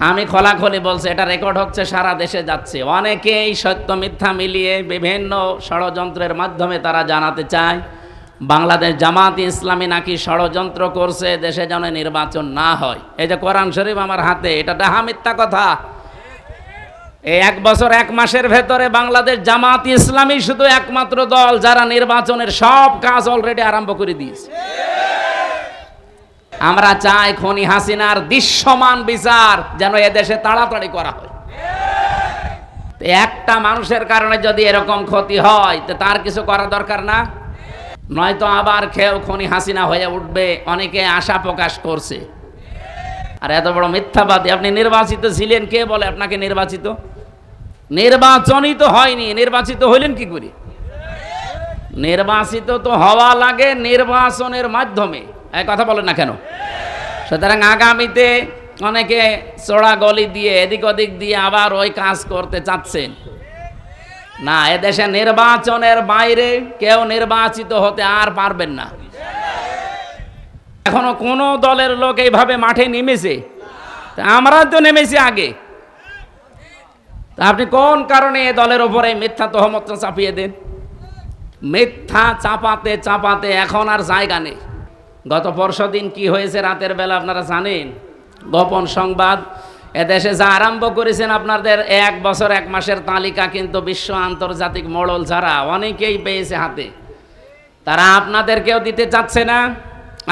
আমি খোলাখলি বলছি, এটা রেকর্ড হচ্ছে, সারা দেশে যাচ্ছে। অনেকেই সত্য মিথ্যা মিলিয়ে বিভিন্ন ষড়যন্ত্রের মাধ্যমে তারা জানাতে চায়, বাংলাদেশ জামাত ইসলামী নাকি ষড়যন্ত্র করছে, দেশে যেন নির্বাচন না হয়। এই যে কোরআন শরীফ আমার হাতে, এটা ডাহা মিথ্যা কথা। এই এক বছর, এক মাসের ভেতরে বাংলাদেশ জামাত ইসলামী শুধু একমাত্র দল যারা নির্বাচনের সব কাজ অলরেডি আরম্ভ করে দিয়েছে। আমরা চাই খনি হাসিনার দৃশ্যমান বিচার যেন এদেশে তাড়াতাড়ি করা হয়। একটা মানুষের কারণে যদি এরকম ক্ষতি হয়, তো তার কিছু করা দরকার না? নয়তো আবার খেয়েও খনি হাসিনা হয়ে উঠবে, অনেকে আশা প্রকাশ করছে। আর এত বড় মিথ্যাবাদী, আপনি নির্বাচিত ছিলেন কে বলে আপনাকে নির্বাচিত? নির্বাচনই তো হয়নি, নির্বাচিত হইলেন কি করে? নির্বাচিত তো হওয়া লাগে নির্বাচনের মাধ্যমে। কথা বলেন না কেন? সুতরাং আগামীতে অনেকে চড়া গলি দিয়ে, এদিক ওদিক দিয়ে আবার ওই কাজ করতে চাচ্ছেন। না, এদেশে নির্বাচনের বাইরে কেউ নির্বাচিত হতে আর পারবেন না। এখনও কোনো দলের লোক এইভাবে মাঠে নেমেছে। আমরা তো নেমেছি আগে। তা আপনি কোন কারণে এ দলের ওপরে মিথ্যা তহমত চাপিয়ে দেন? মিথ্যা চাপাতে চাপাতে এখন আর জায়গা নেই। গত পরশু দিন কি হয়েছে রাতের বেলা আপনারা জানেন? গোপন সংবাদ, এদেশে যা আরম্ভ করেছেন আপনাদের এক বছর, এক মাসের তালিকা কিন্তু বিশ্ব আন্তর্জাতিক মোড়ল যারা, অনেকেই পেয়েছে হাতে। তারা আপনাদেরকেও দিতে চাচ্ছে না।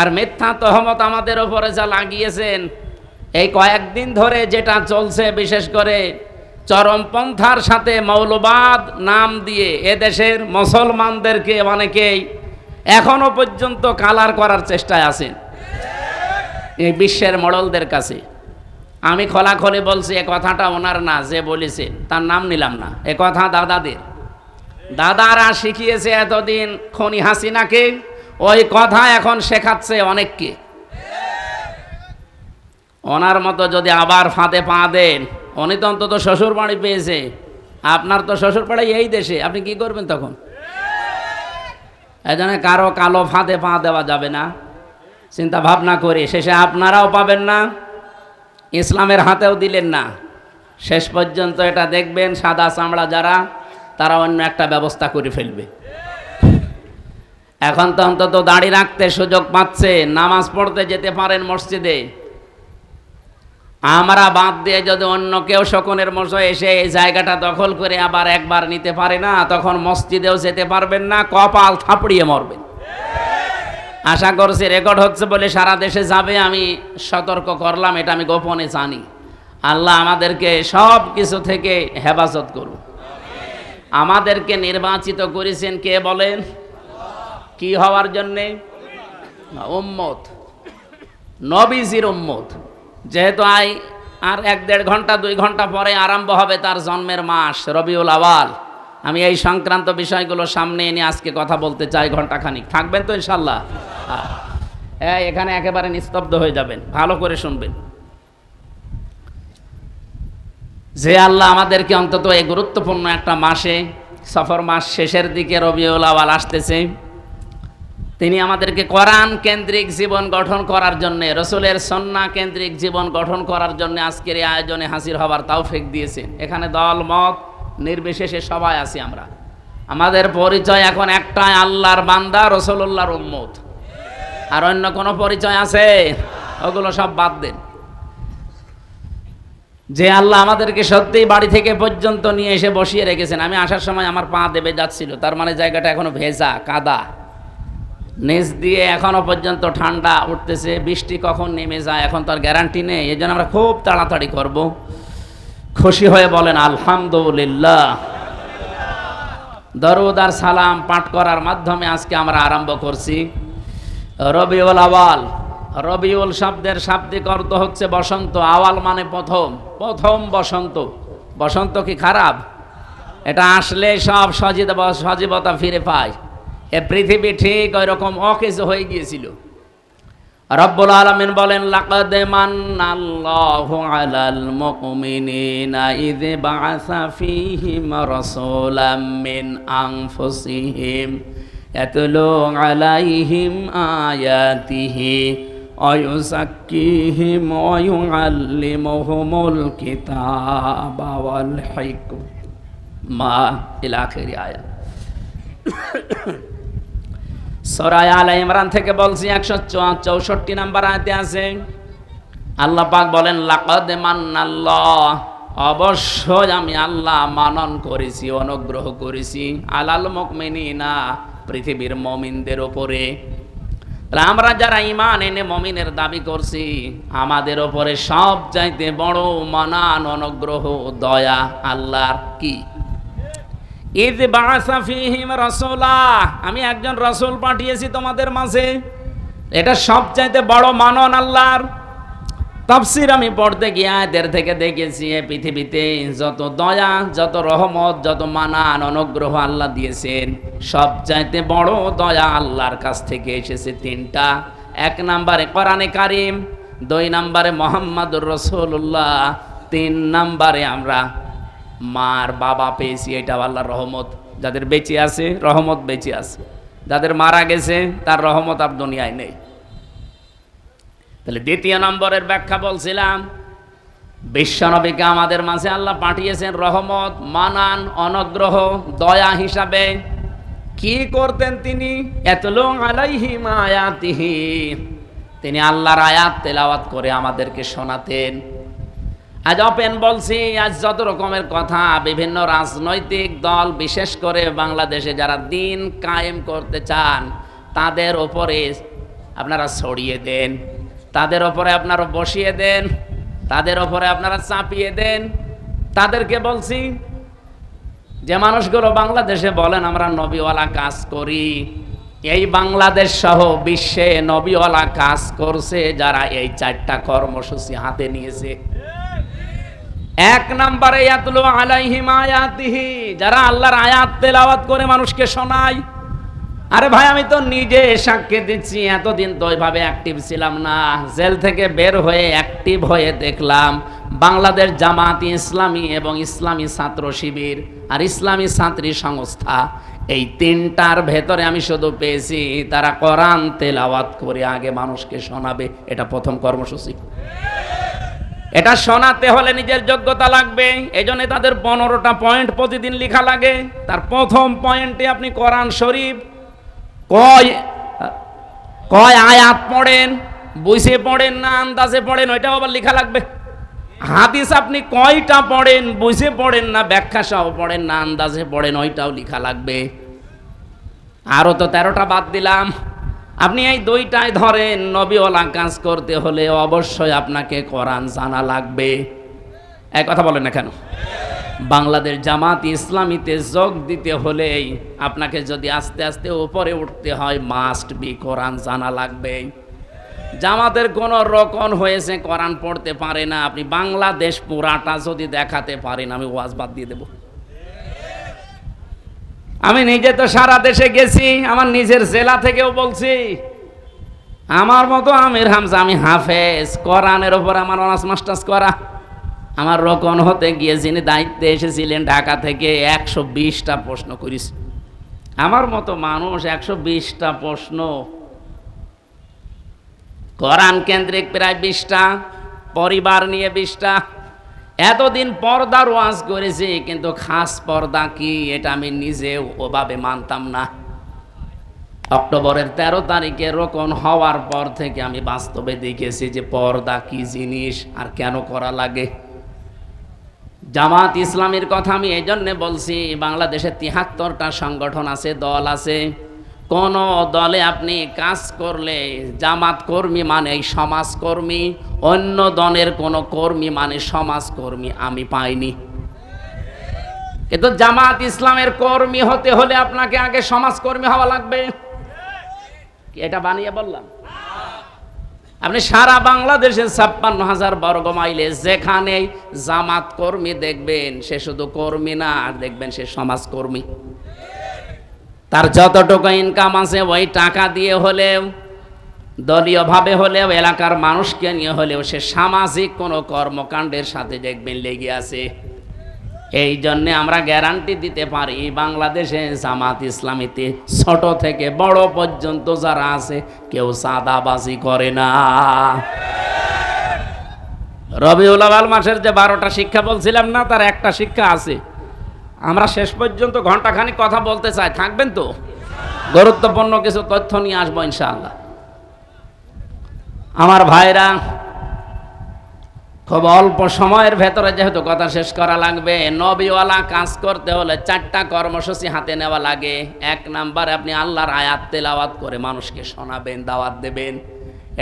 আর মিথ্যা তহমত আমাদের ওপরে যা লাগিয়েছেন, এই কয়েকদিন ধরে যেটা চলছে, বিশেষ করে চরমপন্থার সাথে মৌলবাদ নাম দিয়ে এদেশের মুসলমানদেরকে অনেকেই এখনও পর্যন্ত কালার করার চেষ্টায় আছেন। এই বিশ্বের মডলদের কাছে। আমি খোলাখলি বলছি, এ কথাটা ওনার না, যে বলেছে তার নাম নিলাম না। এ কথা দাদাদের। দাদারা শিখিয়েছে এতদিন খনি হাসিনাকে, ওই কথা এখন শেখাচ্ছে অনেককে। ওনার মতো যদি আবার ফাঁদে পা দেন, উনি তো অন্তত শ্বশুর বাড়ি পেয়েছে। আপনার তো শ্বশুর বাড়ি এই দেশে, আপনি কি করবেন তখন? এই জন্য কারও কালো ফাঁদে পা দেওয়া যাবে না। চিন্তা ভাবনা করে, শেষে আপনারাও পাবেন না, ইসলামের হাতেও দিলেন না। শেষ পর্যন্ত এটা দেখবেন, সাদা চামড়া যারা, তারা অন্য একটা ব্যবস্থা করে ফেলবে। এখন তো অন্তত দাড়ি রাখতে সুযোগ পাচ্ছে, নামাজ পড়তে যেতে পারেন মসজিদে। আমরা বাদ দিয়ে যদি অন্য কেউ শকুনের মশো এসে এই জায়গাটা দখল করে আবার একবার নিতে পারে না, তখন মসজিদেও যেতে পারবেন না, কপাল থাপড়িয়ে মরবেন। আশা করছি রেকর্ড হচ্ছে বলে সারা দেশে যাবে, আমি সতর্ক করলাম, এটা আমি গোপনে জানি। আল্লাহ আমাদেরকে সব কিছু থেকে হেফাজত করুন। আমাদেরকে নির্বাচিত করেছেন কে বলেন? কি হওয়ার জন্যে? উম্মত। নবীজির উম্মত। যেহেতু আই আর এক দেড় ঘণ্টা, দুই ঘণ্টা পরে আরম্ভ হবে তার জন্মের মাস, রবিউল আওয়াল। আমি এই সংক্রান্ত বিষয়গুলো সামনে এনে আজকে কথা বলতে চাই ঘন্টাখানিক থাকবেন তো ইনশাল্লাহ হ্যাঁ এখানে একেবারে নিস্তব্ধ হয়ে যাবেন, ভালো করে শুনবেন। যে আল্লাহ আমাদেরকে অন্তত এই গুরুত্বপূর্ণ একটা মাসে, সফর মাস শেষের দিকে রবিউল আওয়াল আসতেছে। তিনি আমাদেরকে কোরআন কেন্দ্রিক জীবন গঠন করার জন্য, রসুলের সন্না কেন্দ্রিক জীবন গঠন করার জন্য আজকের এই আয়োজনে হাসির হবার তৌফিক দিয়েছেন। এখানে দল, মত, নির্বিশেষে সবাই আছি আমরা। আমাদের পরিচয় এখন একটাই, আল্লাহর বান্দা রসুল্লাহর উম্মত। আর অন্য কোনো পরিচয় আছে? ওগুলো সব বাদ দেন। যে আল্লাহ আমাদেরকে সত্যিই বাড়ি থেকে পর্যন্ত নিয়ে এসে বসিয়ে রেখেছেন। আমি আসার সময় আমার পা দেবে যাচ্ছিল, তার মানে জায়গাটা এখনও ভেজা, কাদা। নিচ দিয়ে এখনও পর্যন্ত ঠান্ডা উঠতেছে, বৃষ্টি কখন নেমে যায় এখন তার গ্যারান্টি নেই এই জন্য আমরা খুব তাড়াতাড়ি করব। খুশি হয়ে বলেন, আলহামদুলিল্লাহ। দরুদ আর সালাম পাঠ করার মাধ্যমে আজকে আমরা আরম্ভ করছি। রবিউল আওয়াল, রবিউল শব্দের শাব্দিক অর্থ হচ্ছে বসন্ত, আওয়াল মানে প্রথম প্রথম বসন্ত। বসন্ত কি খারাপ? এটা আসলে সব সজীব সজীবতা ফিরে পায়। এ পৃথিবী ঠিক ওই রকম অকেজ হয়ে গিয়েছিল রব্বুল আলামিন বলেন লাকাদ মান্নাল্লাহু আলাল মুমিনিনা ইয বাআসা ফীহিম রাসূলাম মিন আনফুসিহিম ইয়াতলু আলাইহিম আয়াতিহি ويزكيهم ويعلمهم الكتاب والحكمة إلى آخر آية সরাই আল ইমরান থেকে বলছি একশো চৌষট্টি নাম্বার আয়তে আছে। আল্লাহ পাক বলেন, লাকাদ মান্নাল্লাহ। অবশ্যই আমি আল্লাহ মানন করেছি, অনুগ্রহ করেছি আলাল মুকমিনিনা পৃথিবীর মমিনদের ওপরে আমরা যারা ইমান এনে মমিনের দাবি করছি, আমাদের ওপরে সব চাইতে বড় মানান, অনুগ্রহ, দয়া আল্লাহর কি? ঈদ বাসা ফিহিম রাসূলা। আমি একজন রসুল পাঠিয়েছি তোমাদের মাঝে। এটা সবচাইতে বড় মানন আল্লাহর। তাফসির আমি পড়তে গিয়ে আয়াতের থেকে দেখেছি, এ পৃথিবীতে যত দয়া, যত রহমত, যত মানান, অনুগ্রহ আল্লাহ দিয়েছেন, সবচাইতে বড় দয়া আল্লাহর কাছ থেকে এসেছে তিনটা। এক নম্বরে কোরআনে কারিম, দুই নম্বরে মোহাম্মদুর রসুল্লাহ তিন নম্বরে আমরা মার, বাবা পেয়েছি, এটা আল্লাহর রহমত। যাদের বেঁচে আছে, রহমত বেঁচে আছে। যাদের মারা গেছে, তার রহমত আর দুনিয়ায় নেই। তাহলে দ্বিতীয় নম্বরের ব্যাখ্যা বলছিলাম, বিশ্বনবীকে আমাদের মাঝে আল্লাহ পাঠিয়েছেন রহমত, মানান, অনুগ্রহ, দয়া হিসাবে। কি করতেন তিনি? তিনি আল্লাহর আয়াত তেলাওয়াত করে আমাদেরকে শোনাতেন। আজ ওপেন বলছি, আজ যত রকমের কথা, বিভিন্ন রাজনৈতিক দল, বিশেষ করে বাংলাদেশে যারা দিন কায়েম করতে চান, তাদের ওপরে আপনারা ছড়িয়ে দেন, তাদের ওপরে আপনারা বসিয়ে দেন, তাদের ওপরে আপনারা চাপিয়ে দেন। তাদেরকে বলছি, যে মানুষগুলো বাংলাদেশে বলেন, আমরা নবীওয়ালা কাজ করি। এই বাংলাদেশ সহ বিশ্বে নবীওয়ালা কাজ করছে, যারা এই চারটা কর্মসূচি হাতে নিয়েছে। এক নম্বরে ইয়াতলু আলাইহিম আয়াতিহি, যারা আল্লাহর আয়াত তেলাওয়াত করে মানুষকে শোনায়। আরে ভাই, আমি তো নিজে সাক্ষী দিচ্ছি, এতদিন তো ওইভাবে অ্যাক্টিভ ছিলাম না। জেল থেকে বের হয়ে অ্যাক্টিভ হয়ে দেখলাম, বাংলাদেশ জামাত ইসলামী এবং ইসলামী ছাত্র শিবির আর ইসলামী ছাত্রী সংস্থা, এই তিনটার ভেতরে আমি শুধু পেয়েছি, তারা কোরআন তেলাওয়াত করে আগে মানুষকে শোনাবে, এটা প্রথম কর্মসূচি। এটা শোনাতে হলে নিজের যোগ্যতা লাগবে। এই জন্য তাদের পনেরোটা পয়েন্ট প্রতিদিন লেখা লাগে। তার প্রথম পয়েন্টে আপনি কোরআন শরীফ কয় কয় আয়াত পড়েন বুঝে পড়েন না আন্দাজে পড়েন, ওইটাও আবার লেখা লাগবে। হাদিস আপনি কয়টা পড়েন বুঝে পড়েন না, ব্যাখ্যা সহ পড়েন না, আন্দাজে পড়েন, ওইটাও লেখা লাগবে। আরও তো তেরোটা বাদ দিলাম। আপনি এই দুইটাই ধরেন, নবীওয়ালা কাজ করতে হলে অবশ্যই আপনাকে কোরআন জানা লাগবে। এক কথা বলেন না কেন? বাংলাদেশ জামাত ইসলামীতে যোগ দিতে হলেই আপনাকে যদি আস্তে আস্তে উপরে উঠতে হয় মাস্ট বি কোরআন জানা লাগবে। জামাতের কোনো রকম হয়েছে, কোরআন পড়তে পারে না। আপনি বাংলাদেশ পুরাটা যদি দেখাতে পারেন, আমি ওয়াজ বাদ দিয়ে দেব। আমি নিজে তো সারা দেশে গেছি, আমার নিজের জেলা থেকেও বলছি। আমার মতো আমির হামজা, আমি হাফেজ, কোরআনের ওপর আমার অনার্স, মাস্টার্স করা। আমার রকন হতে গিয়ে যিনি দায়িত্বে এসেছিলেন ঢাকা থেকে একশো বিশটা প্রশ্ন করিস আমার মতো মানুষ একশো বিশটা প্রশ্ন। কোরআন কেন্দ্রিক প্রায় বিশটা, পরিবার নিয়ে বিশটা। এতদিন পর্দার ওয়াজ করেছি, কিন্তু খাস পর্দা কি এটা আমি নিজে ওভাবে মানতাম না। অক্টোবরের তেরো তারিখে রোকন হওয়ার পর থেকে আমি বাস্তবে দেখেছি যে পর্দা কি জিনিস আর কেন করা লাগে। জামাত ইসলামের কথা আমি এই জন্যে বলছি, বাংলাদেশে তিহাত্তরটা সংগঠন আছে, দল আছে। কোন দলে আপনি কাজ করলে জামাত কর্মী মানে সমাজকর্মী, অন্য দলের কোনো কর্মী মানে সমাজকর্মী আমি পাইনি। কিন্তু জামাত ইসলামের কর্মী হতে হলে আপনাকে আগে সমাজকর্মী হওয়া লাগবে। এটা বানিয়ে বললাম? আপনি সারা বাংলাদেশের ছাপ্পান্ন হাজার বর্গ মাইলে যেখানে জামাত কর্মী দেখবেন, সে শুধু কর্মী না, দেখবেন সে সমাজকর্মী। তার যতটুকু ইনকাম আছে, ওই টাকা দিয়ে হলেও, দলীয়ভাবে হলেও, এলাকার মানুষকে নিয়ে হলেও সে সামাজিক কোনো কর্মকাণ্ডের সাথে দেখবেন লেগে আছে। এই জন্যে আমরা গ্যারান্টি দিতে পারি, বাংলাদেশে জামাত ইসলামীতে ছোট থেকে বড় পর্যন্ত যারা আছে, কেউ সাদাবাজি করে না। রবিউল আওয়াল মাসের যে বারোটা শিক্ষা বলছিলাম না, তার একটা শিক্ষা আছে। আমরা শেষ পর্যন্ত ঘন্টাখানিক কথা বলতে চাই। থাকবেন তো? গুরুত্বপূর্ণ কিছু তথ্য নিয়ে আসব ইনশাআল্লাহ। আমার ভাইরা, খুব অল্প সময়ের ভেতরে যেহেতু কথা শেষ করা লাগবে, নবীওয়ালা কাজ করতে হলে চারটা কর্মসূচি হাতে নেওয়া লাগে। এক নাম্বার আপনি আল্লাহর আয়াত তেলাওয়াত করে মানুষকে শোনাবেন, দাওয়াত দেবেন।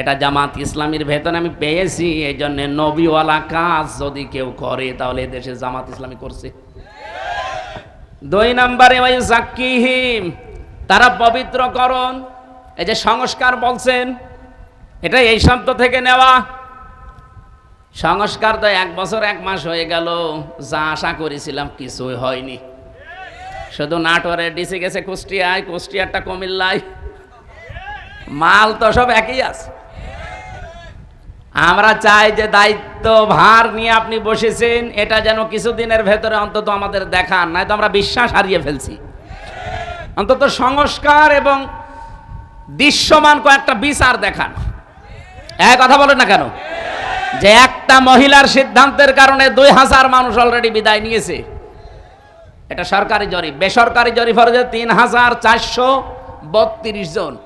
এটা জামাত ইসলামীর ভেতরে আমি পেয়েছি এই জন্য নবীওয়ালা কাজ যদি কেউ করে, তাহলে দেশে জামাত ইসলামী করছে। দুই নাম্বারে ওই জাক্কিহিম তারা পবিত্রকরণ। এই যে সংস্কার বলছেন এটা এই শব্দ থেকে নেওয়া। সংস্কার তো এক বছর এক মাস হয়ে গেল, যা আশা করেছিলাম কিছুই হয়নি। শুধু নাটোরে ডিসি গেছে কুষ্টিয়ায়, কুষ্টিয়ারটা কুমিল্লায়। মাল তো সব একই আছে। আমরা চাই যে দায়িত্ব ভার নিয়ে আপনি বসেছেন, এটা যেন কিছুদিনের ভেতরে অন্তত আমাদের দেখান নাই তো আমরা বিশ্বাস হারিয়ে ফেলছি। অন্তত সংস্কার এবং দৃশ্যমান কয়েকটা বিচার দেখান। এক কথা বলেন না কেন? যে একটা মহিলার সিদ্ধান্তের কারণে দুই হাজার মানুষ অলরেডি বিদায় নিয়েছে। এটা সরকারি জরিপ। বেসরকারি জরিপ হচ্ছে তিন হাজার চারশো বত্রিশ জন।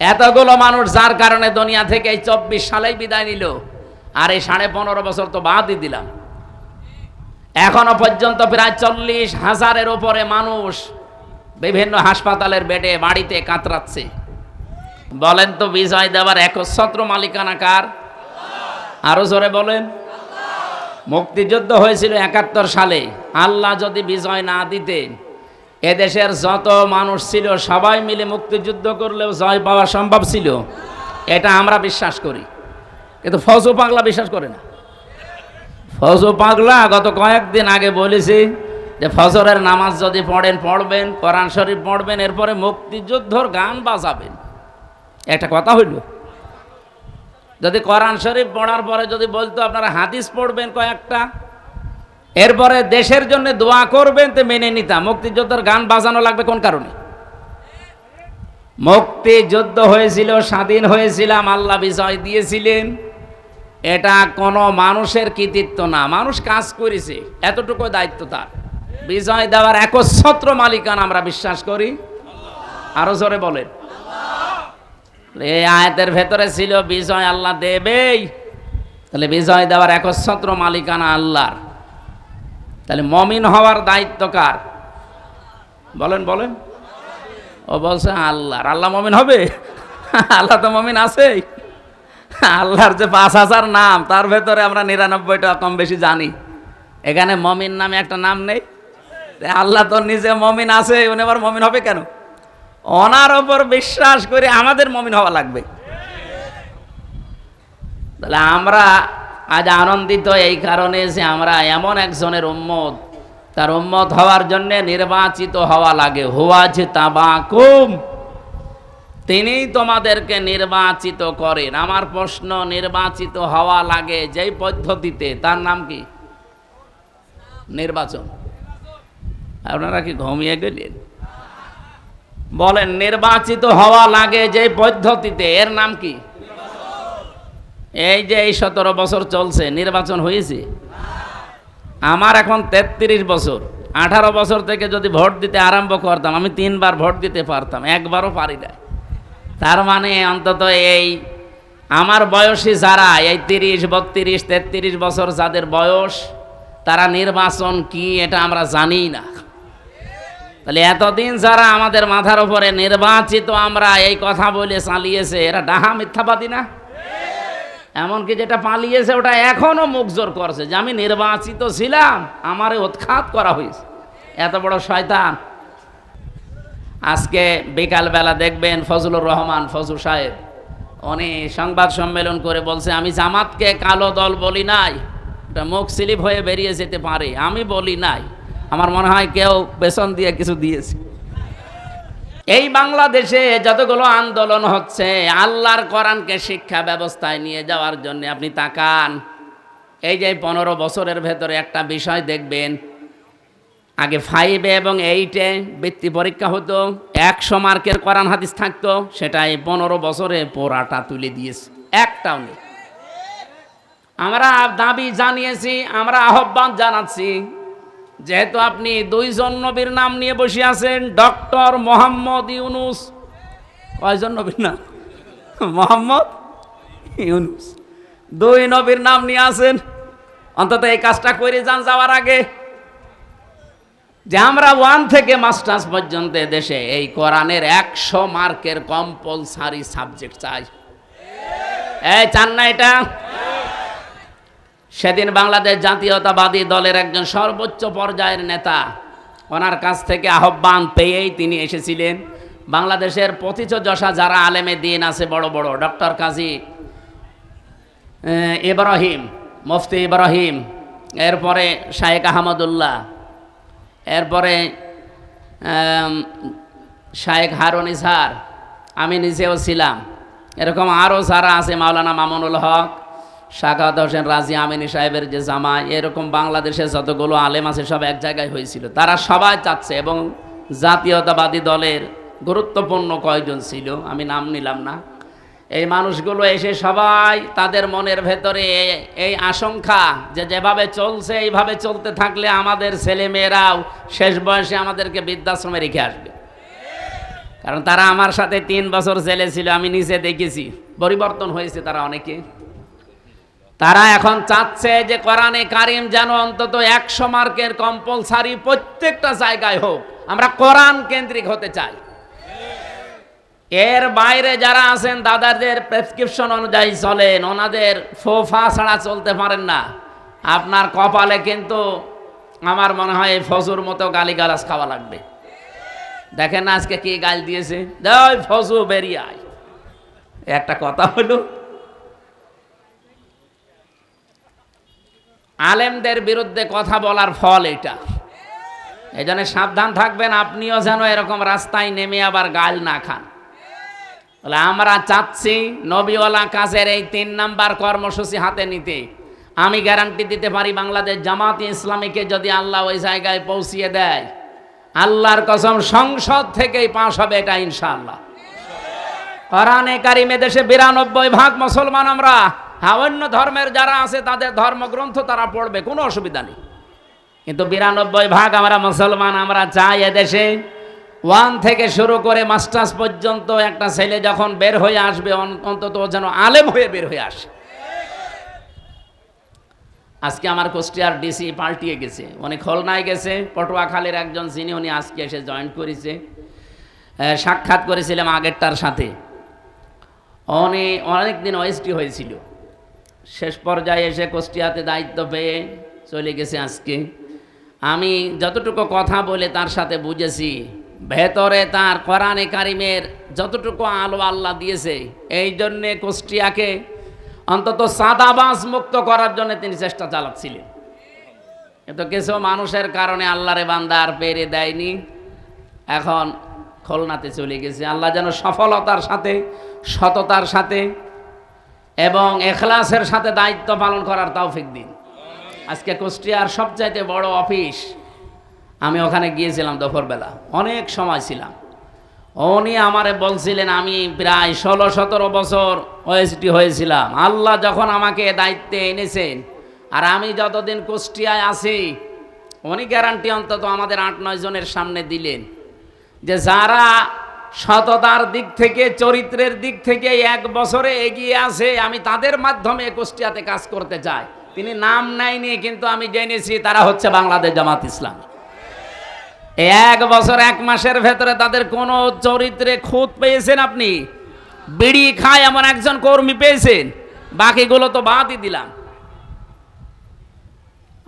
এতগুলো মানুষ যার কারণে দুনিয়া থেকে এই চব্বিশ সালেই বিদায় নিল, আর এই সাড়ে পনেরো বছর তো বাদই দিলাম। এখনও পর্যন্ত প্রায় চল্লিশ হাজারের উপরে মানুষ বিভিন্ন হাসপাতালের বেডে বাড়িতে কাতরাচ্ছে। বলেন তো বিজয় দেওয়ার একচ্ছত্র মালিকানা কার? আরও জোরে বলেন। মুক্তিযুদ্ধ হয়েছিল একাত্তর সালে। আল্লাহ যদি বিজয় না দিতেন এদেশের যত মানুষ ছিল, সবাই মিলে মুক্তিযুদ্ধ করলেও জয় পাওয়া সম্ভব ছিল। এটা আমরা বিশ্বাস করি। কিন্তু ফজু পাগলা বিশ্বাস করে না। ফজু পাগলা গত কয়েকদিন আগে বলেছি যে, ফজরের নামাজ যদি পড়েন, পড়বেন, কোরআন শরীফ পড়বেন, এরপরে মুক্তিযুদ্ধর গান বাজাবেন। একটা কথা হইল, যদি কোরআন শরীফ পড়ার পরে যদি বলতো আপনারা হাদিস পড়বেন কয়েকটা এরপরে দেশের জন্য দোয়া করবেন তো মেনে নিতাম। মুক্তিযোদ্ধার গান বাজানো লাগবে কোন কারণে? মুক্তিযুদ্ধ হয়েছিল, স্বাধীন হয়েছিলাম, আল্লাহ বিজয় দিয়েছিলেন। এটা কোনো মানুষের কৃতিত্ব না। মানুষ কাজ করেছে, এতটুকু দায়িত্ব তার। বিজয় দেওয়ার একচ্ছত্র মালিকান আমরা বিশ্বাস করি। আরও জোরে বলেন। এই আয়াতের ভেতরে ছিল, বিজয় আল্লাহ দেবেই। তাহলে বিজয় দেওয়ার একচ্ছত্র মালিকানা আল্লাহর। তাহলে মমিন হওয়ার দায়িত্ব কার? বলেন বলেন। ও বলছে, আল্লাহর। আল্লাহ মমিন হবে? আল্লাহ তো মমিন আছেই। আল্লাহর যে পাঁচ হাজার নাম, তার ভেতরে আমরা নিরানব্বইটা কম বেশি জানি। এখানে মমিন নামে একটা নাম নেই। আল্লাহ তো নিজে মমিন আছে, উনি আবার মমিন হবে কেন? ওনার ওপর বিশ্বাস করে আমাদের মমিন হওয়া লাগবে। তাহলে আমরা আজ আনন্দিত এই কারণে যে আমরা এমন একজনের উম্মত। তার উম্মত হওয়ার জন্য নির্বাচিত হওয়া লাগে। হুয়া যে তাবাকুম। তিনি তোমাদেরকে নির্বাচিত করেন। আমার প্রশ্ন, নির্বাচিত হওয়া লাগে যেই পদ্ধতিতে? তার নাম কি? নির্বাচন। আপনারা কি ঘুমিয়ে গেলেন? বলেন, নির্বাচিত হওয়া লাগে যে পদ্ধতিতে। এর নাম কি? এই যে এই সতেরো বছর চলছে, নির্বাচন হয়েছে। আমার এখন তেত্রিশ বছর। আঠারো বছর থেকে যদি ভোট দিতে আরম্ভ করতাম, আমি তিনবার ভোট দিতে পারতাম, একবারও পারি না তার মানে অন্তত এই আমার বয়সী যারা, এই তিরিশ, বত্রিশ, তেত্রিশ বছর যাদের বয়স, তারা নির্বাচন কি এটা আমরা জানি না। তাহলে এতদিন যারা আমাদের মাথার উপরে নির্বাচিত আমরা এই কথা বলে চালিয়েছে, এরা ডাহা মিথ্যাবাদী না? এমনকি যেটা পালিয়েছে, ওটা এখনও মুখ জোর করছে যে আমি নির্বাচিত ছিলাম, আমারে উৎখাত করা হয়েছে। এত বড় শয়তান। আজকে বিকালবেলা দেখবেন ফজলুর রহমান ফজল সাহেব, উনি সংবাদ সম্মেলন করে বলছে, আমি জামাতকে কালো দল বলি নাই এটা মুখ স্লিপ হয়ে বেরিয়ে যেতে পারে, আমি বলি নাই। আমার মনে হয় কেউ বেসন দিয়ে কিছু দিয়েছে। এই বাংলাদেশে যতগুলো আন্দোলন হচ্ছে, আল্লাহর কোরআনকে শিক্ষা ব্যবস্থায় নিয়ে যাওয়ার জন্য আপনি তাকান। এই যে পনেরো বছরের ভেতরে একটা বিষয় দেখবেন, আগে ফাইভে এবং এইটে বৃত্তি পরীক্ষা হতো, একশো মার্কের কোরআন হাদিস থাকতো, সেটা এই পনেরো বছরে পোড়াটা তুলে দিয়েছে, একটাও নেই। আমরা দাবি জানিয়েছি, আমরা আহ্বান জানাচ্ছি যেহেতু আপনি দুইজন নবীর নাম নিয়ে বসে আছেন, ডক্টর মোহাম্মদ ইউনুস। কয়জন নবীর নাম? মোহাম্মদ ইউনুস। দুই নবীর নাম নিয়ে আসেন অন্তত এই কাজটা করে যান যাওয়ার আগে। যে আমরা ওয়ান থেকে মাস্টার্স পর্যন্ত দেশে এই কোরআনের একশো মার্কের কম্পালসারি সাবজেক্ট চাই। এই চান না এটা? সেদিন বাংলাদেশ জাতীয়তাবাদী দলের একজন সর্বোচ্চ পর্যায়ের নেতা, ওনার কাছ থেকে আহ্বান পেয়েই তিনি এসেছিলেন। বাংলাদেশের পথিত যশা যারা আলেমে দিন আছে, বড় বড়। ডক্টর কাজী ইব্রাহিম, মুফতি ইব্রাহিম, এরপরে শায়েক আহমদুল্লাহ, এরপরে শায়েক হারুন ইসহার আমি নিজেও ছিলাম। এরকম আরও যারা আছে, মাওলানা মামুনুল হক শাকাত হোসেন রাজি আমিনী সাহেবের যে জামা, এরকম বাংলাদেশের যতগুলো আলেম আছে সব এক জায়গায় হয়েছিল। তারা সবাই চাচ্ছে এবং জাতীয়তাবাদী দলের গুরুত্বপূর্ণ কয়জন ছিল, আমি নাম নিলাম না। এই মানুষগুলো এসে সবাই তাদের মনের ভেতরে এই আশঙ্কা যে যেভাবে চলছে, এইভাবে চলতে থাকলে আমাদের ছেলে মেয়েরাও শেষ বয়সে আমাদেরকে বৃদ্ধাশ্রমে রেখে আসবে। কারণ তারা আমার সাথে তিন বছর জেলে ছিল, আমি নিজে দেখেছি। পরিবর্তন হয়েছে তারা অনেকে। তারা এখন চাচ্ছে যে কোরআনে কারিম যেন অন্তত একশো মার্কের কম্পালসারি প্রত্যেকটা জায়গায় হোক। আমরা কোরআন কেন্দ্রিক হতে চাই। এর বাইরে যারা আছেন, দাদাদের প্রেসক্রিপশন অনুযায়ী চলেন। ওনাদের ফোফা ছাড়া চলতে পারেন না। আপনার কপালে কিন্তু আমার মনে হয় এই ফজুর মতো গালিগালাজ খাওয়া লাগবে। দেখেন আজকে কি গাল দিয়েছে? ফজু বেরিয়ে আয়। একটা কথা হলো আলেমদের বিরুদ্ধে কথা বলার ফল এটা। এই জন্য সাবধান থাকবেন, আপনিও যেন এরকম রাস্তায় নেমে আবার গাল না খান। বলে, আমরা চাচ্ছি নবীওয়ালা কাজের এই তিন নাম্বার কর্মসূচি হাতে নিতে। আমি গ্যারান্টি দিতে পারি বাংলাদেশ জামাতি ইসলামীকে যদি আল্লাহ ওই জায়গায় পৌঁছিয়ে দেয়। আল্লাহর কসম, সংসদ থেকেই পাশ হবে এটা ইনশাআল্লাহ। কোরআনে কারিমে দেশে বিরানব্বই ভাগ মুসলমান আমরা। অন্য ধর্মের যারা আছে, তাদের ধর্মগ্রন্থ তারা পড়বে, কোনো অসুবিধা নেই। কিন্তু বিরানব্বই ভাগ আমরা মুসলমান, আমরা চাই এদেশে। ওয়ান থেকে শুরু করে মাস্টার্স পর্যন্ত একটা ছেলে যখন বের হয়ে আসবে অন্তত যেন আলেম হয়ে বের হয়ে আসে। আজকে আমার কুষ্টিয়ার ডিসি পাল্টিয়ে গেছে। উনি খুলনায় গেছে, পটুয়াখালীর একজন যিনি, উনি আজকে এসে জয়েন করেছে। সাক্ষাৎ করেছিলাম আগেরটার সাথে। উনি অনেক দিন ওয়েস্টি হয়েছিল। শেষ পর্যায়ে এসে কুষ্টিয়াতে দায়িত্ব পেয়ে চলে গেছে আজকে। আমি যতটুকু কথা বলে তার সাথে বুঝেছি, ভেতরে তার কোরআনে কারিমের যতটুকু আলো আল্লাহ দিয়েছে, এই জন্যে কুষ্টিয়াকে অন্তত সাদাবাস মুক্ত করার জন্য তিনি চেষ্টা চালাচ্ছিলেন। কিন্তু কিছু মানুষের কারণে আল্লাহরে বান্দা আর পেরে দেয়নি। এখন খুলনাতে চলে গেছে। আল্লাহ যেন সফলতার সাথে, সততার সাথে এবং এখলাসের সাথে দায়িত্ব পালন করার তৌফিক দিন। আজকে কুষ্টিয়ার সবচাইতে বড় অফিস, আমি ওখানে গিয়েছিলাম দুপুরবেলা। অনেক সময় ছিলাম। উনি আমারে বলছিলেন, আমি প্রায় ষোলো সতেরো বছর ওএসডি হয়েছিলাম। আল্লাহ যখন আমাকে দায়িত্বে এনেছেন, আর আমি যতদিন কুষ্টিয়ায় আছি, উনি গ্যারান্টি অন্তত আমাদের আট নয় জনের সামনে দিলেন যে যারা সততার দিক থেকে, চরিত্রের দিক থেকে এক বছরে এগিয়ে আছে। আমি তাদের মাধ্যমে কুষ্টিয়াতে কাজ করতে চাই। তিনি নাম নেয়নি, কিন্তু আমি জেনেছি তারা হচ্ছে বাংলাদেশ জামাত ইসলাম। এক বছর, এক মাসের ভেতরে তাদের কোনো চরিত্রে খুঁত পেয়েছেন আপনি? বিড়ি খায় এমন একজন কর্মী পেয়েছেন? বাকিগুলো তো বাদই দিলাম।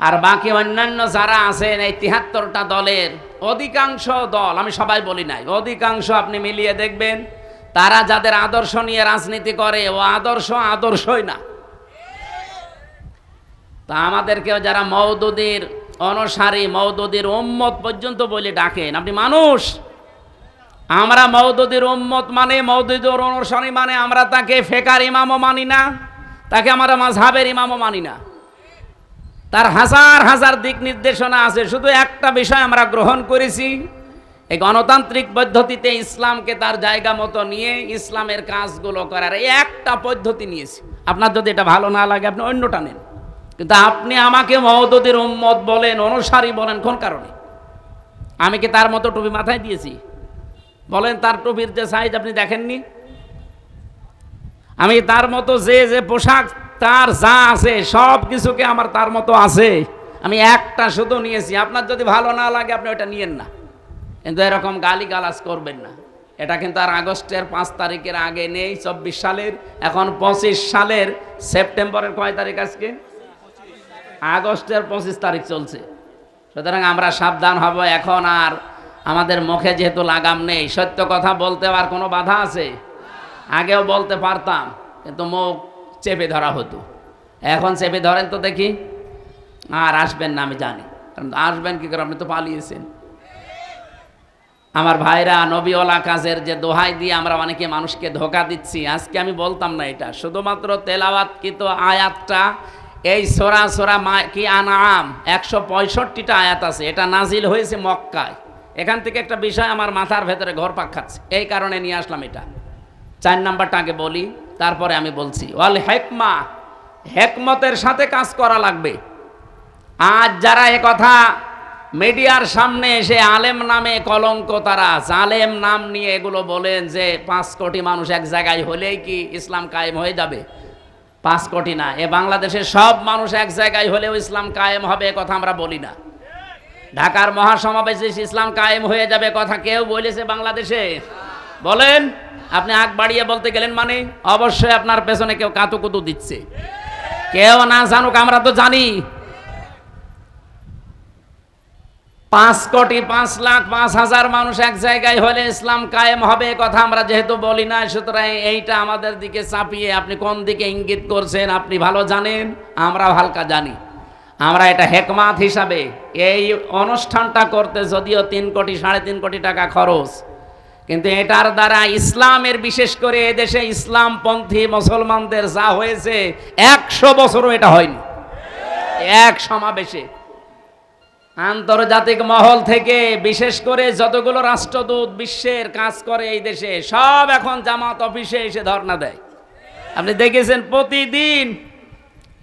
আর বাকি অন্যান্য যারা আছেন এই তিহাত্তরটা দলের অধিকাংশ দল, আমি সবাই বলি নাই, অধিকাংশ আপনি মিলিয়ে দেখবেন, তারা যাদের আদর্শ নিয়ে রাজনীতি করে, ও আদর্শ আদর্শই না। তা আমাদেরকেও যারা মৌদুদির অনসারী মৌদুদির উম্মত পর্যন্ত বলে ডাকেন, আপনি মানুষ। আমরা মৌদুদির উম্মত মানে মৌদুদির অনুসারী মানে আমরা তাকে ফেকার ইমামও মানি না, তাকে আমরা মাঝহাবের ইমামও মানি না। তার হাজার হাজার দিক নির্দেশনা আছে, শুধু একটা বিষয় আমরা গ্রহণ করেছি। এই গণতান্ত্রিক পদ্ধতিতে ইসলামকে তার জায়গা মতো নিয়ে ইসলামের কাজগুলো করার এই একটা পদ্ধতি নিয়েছি। আপনার যদি এটা ভালো না লাগে, আপনি অন্যটা নেন। কিন্তু আপনি আমাকে মহদুদের উম্মত বলেন, অনুসারী বলেন, কোন কারণে? আমি কি তার মতো টুপি মাথায় দিয়েছি? বলেন, তার টুপির যে সাইজ আপনি দেখেননি? আমি তার মতো যে যে পোশাক তার যা আছে, সব কিছুকে আমার তার মতো আছে। আমি একটা শুধু নিয়েছি। আপনার যদি ভালো না লাগে, আপনি ওটা নিয়েন না। কিন্তু এরকম গালি গালাজ করবেন না। এটা কিন্তু আর আগস্টের পাঁচ তারিখের আগে নেই, চব্বিশ সালের, এখন পঁচিশ সালের। সেপ্টেম্বরের কয় তারিখ আজকে? আগস্টের পঁচিশ তারিখ চলছে। সুতরাং আমরা সাবধান হব। এখন আর আমাদের মুখে যেহেতু লাগাম নেই, সত্য কথা বলতে আর কোনো বাধা আছে? আগেও বলতে পারতাম, কিন্তু মুখ চেপে ধরা হতো। এখন চেপে ধরেন তো দেখি, আর আসবেন না, আমি জানি। কারণ আসবেন কি করে? আপনি তো পালিয়েছেন। আমার ভাইরা নবীওয়ালা কাজের যে দোহাই দিয়ে আমরা অনেকে মানুষকে ধোকা দিচ্ছি, আজকে আমি বলতাম না এটা। শুধুমাত্র তেলাওয়াত কিন্তু আয়াতটা, এই সোরা সোরা মা কি আনাম একশো পঁয়ষট্টিটা আয়াত আছে। এটা নাজিল হয়েছে মক্কায়। এখান থেকে একটা বিষয় আমার মাথার ভেতরে ঘর পাক খাচ্ছে। এই কারণে নিয়ে আসলাম এটা। চার নাম্বারটা আগে বলি তারপরে আমি বলছি, ওয়াল হেকমা, হেকমতের সাথে কাজ করা লাগবে। আজ যারা এ কথা মিডিয়ার সামনে এসে আলেম নামে কলঙ্ক তারা, জালেম নাম নিয়ে এগুলো বলেন যে পাঁচ কোটি মানুষ এক জায়গায় হলেই কি ইসলাম কায়েম হয়ে যাবে? পাঁচ কোটি না, এ বাংলাদেশের সব মানুষ এক জায়গায় হলেও ইসলাম কায়েম হবে এ কথা আমরা বলি না। ঢাকার মহাসমাবেশে ইসলাম কায়েম হয়ে যাবে কথা কেউ বলেছে বাংলাদেশে? বলেন, আপনি আগ বাড়িয়ে বলতে গেলেন মানে অবশ্যই আপনার পেছনে কেউ কাতুকুতু দিচ্ছে। কেউ না জানুক, আমরা তো জানি। পাঁচ কোটি, পাঁচ লাখ, পাঁচ হাজার মানুষ এক জায়গায় হলে ইসলাম কায়েম হবে কথা আমরা যেহেতু বলি না সুতরাং এইটা আমাদের দিকে চাপিয়ে আপনি কোন দিকে ইঙ্গিত করছেন, আপনি ভালো জানেন, আমরাও হালকা জানি। আমরা এটা হেকমাত হিসাবে এই অনুষ্ঠানটা করতে যদিও তিন কোটি, সাড়ে তিন কোটি টাকা খরচ কিন্তু এটার দ্বারা ইসলামের, বিশেষ করে এদেশে ইসলামপন্থী মুসলমানদের যা হয়েছে, একশো বছরও এটা হয়নি। এক সমাবেশে। আন্তর্জাতিক মহল থেকে, বিশেষ করে যতগুলো রাষ্ট্রদূত বিশ্বের কাজ করে এই দেশে, সব এখন জামাত অফিসে এসে ধর্ণা দেয়। আপনি দেখেছেন প্রতিদিন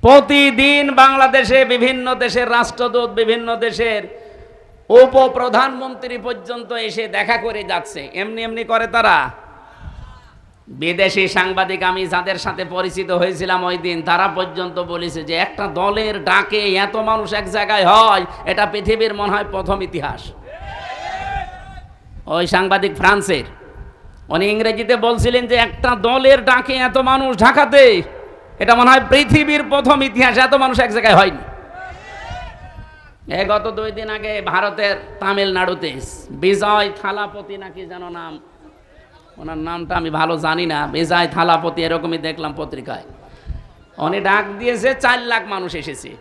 প্রতিদিন বাংলাদেশে বিভিন্ন দেশের রাষ্ট্রদূত, বিভিন্ন দেশের উপপ্রধানমন্ত্রী পর্যন্ত এসে দেখা করে যাচ্ছে। এমনি এমনি করে তারা। বিদেশি সাংবাদিক আমি যাদের সাথে পরিচিত হয়েছিলাম ওই দিন, তারা পর্যন্ত বলেছে যে একটা দলের ডাকে এত মানুষ এক জায়গায় হয়, এটা পৃথিবীর মনে হয় প্রথম ইতিহাস। ওই সাংবাদিক ফ্রান্সের, উনি ইংরেজিতে বলছিলেন যে একটা দলের ডাকে এত মানুষ ঢাকাতে, এটা মনে হয় পৃথিবীর প্রথম ইতিহাস, এত মানুষ এক জায়গায় হয়নি। এ গত দুই দিন আগে ভারতের তামিলনাড়ুতে বিজয় থালাপতি নাকি যেন নাম, ওনার নামটা আমি ভালো জানি না, বিজয় থালাপতি এরকমই দেখলাম পত্রিকায়। উনি ডাক দিয়েছে, চার লাখ মানুষ এসেছে।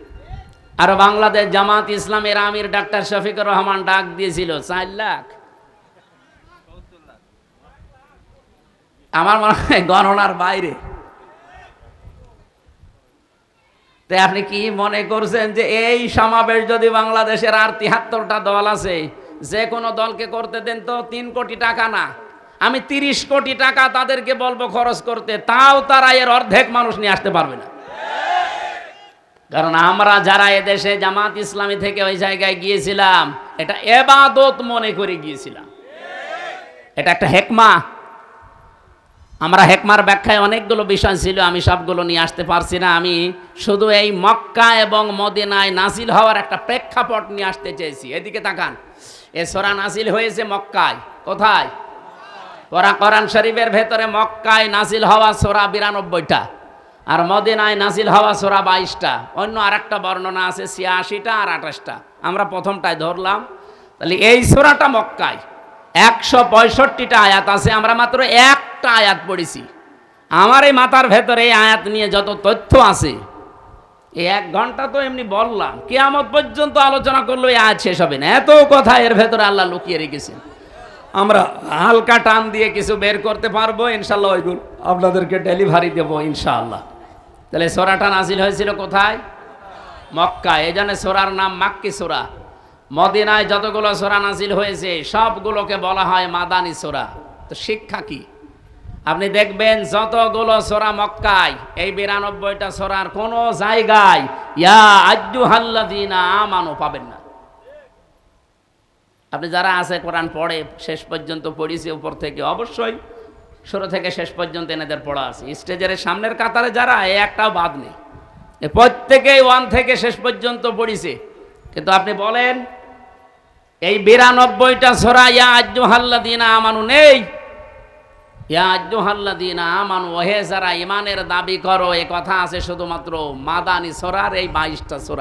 আর বাংলাদেশ জামাত ইসলামের আমির ডাক্তার শফিকুর রহমান ডাক দিয়েছিল, চার লাখ। আমার মনে হয় গণনার বাইরে। তাই আপনি কি মনে করছেন যে এই সমাবেশ যদি বাংলাদেশের আর তিয়াত্তরটা দল আছে, যে কোনো দলকে করতে দেন তো তিন কোটি টাকা না। আমি তিরিশ কোটি টাকা তাদেরকে বলব খরচ করতে, তাও তারা এর অর্ধেক মানুষ নিয়ে আসতে পারবে না। কারণ আমরা যারা এদেশে জামাত ইসলামী থেকে ওই জায়গায় গিয়েছিলাম, এটা এবাদত মনে করে গিয়েছিলাম। এটা একটা হেকমা। আমরা হেকমার ব্যাখ্যায় অনেকগুলো বিষয় ছিল, আমি সবগুলো নিয়ে আসতে পারছি না। আমি শুধু এই মক্কা এবং মদিনায় নাসিল হওয়ার একটা প্রেক্ষাপট নিয়ে আসতে চেয়েছি। এদিকে তাকান, এ সোরা নাসিল হয়েছে মক্কায়। কোথায়? ওরা কোরআন শরীফের ভেতরে মক্কায় নাসিল হওয়া সোরা বিরানব্বইটা আর মদিনায় নাসিল হওয়া সোরা বাইশটা। অন্য আরেকটা বর্ণনা আছে ছিয়াশিটা আর আঠাশটা। আমরা প্রথমটায় ধরলাম। তাহলে এই সোরাটা মক্কায়। একশো পঁয়ষট্টিটা আয়াত আছে, আমরা মাত্র একটা আয়াত পড়েছি। আমার এই মাথার ভেতরে এই আয়াত নিয়ে যত তথ্য আছে, এই এক ঘণ্টা তো এমনি বললাম, কেয়ামত পর্যন্ত আলোচনা করল এই আয়াত শেষ হবে না। এত কথা এর ভেতরে আল্লাহ লুকিয়ে রেখেছেন। আমরা হালকা টান দিয়ে কিছু বের করতে পারব ইনশাল্লাহ ওইগুলো আপনাদেরকে ডেলিভারি দেবো, ইনশাআল্লাহ। তাহলে সোরাটা নাজিল হয়েছিল কোথায়? মক্কা এই জন্য সোরার নাম মাক্কি সোরা। মদিনায় যতগুলো সোরা নাজিল হয়েছে, সবগুলোকে বলা হয় মাদানি সোরা। তো শিক্ষা কি? আপনি দেখবেন যতগুলো সোরা মক্কায়, এই বিরানব্বইটা সোরার কোনো জায়গায়, ইয়া আজ্জু হাল্লাদিনা আমানও পাবেন না। আপনি যারা আছে কোরআন পড়ে, শেষ পর্যন্ত পড়িয়েছে উপর থেকে, অবশ্যই শুরু থেকে শেষ পর্যন্ত এনাদের পড়া আছে। স্টেজের সামনের কাতারে যারা, এ একটাও বাদ নেই। প্রত্যেকেই ওয়ান থেকে শেষ পর্যন্ত পড়িছে। কিন্তু আপনি বলেন এই বিরানব্বইটা সোরা, ইয়া আজ্জুহাল্লা দিনা আমানু, নেই। ইয়া আজ্জুহাল্লা দিনা আমানু, ওহে যারা ইমানের দাবি করো, এ কথা আছে শুধুমাত্র মাদানি সোরার, এই বাইশটা সোরা।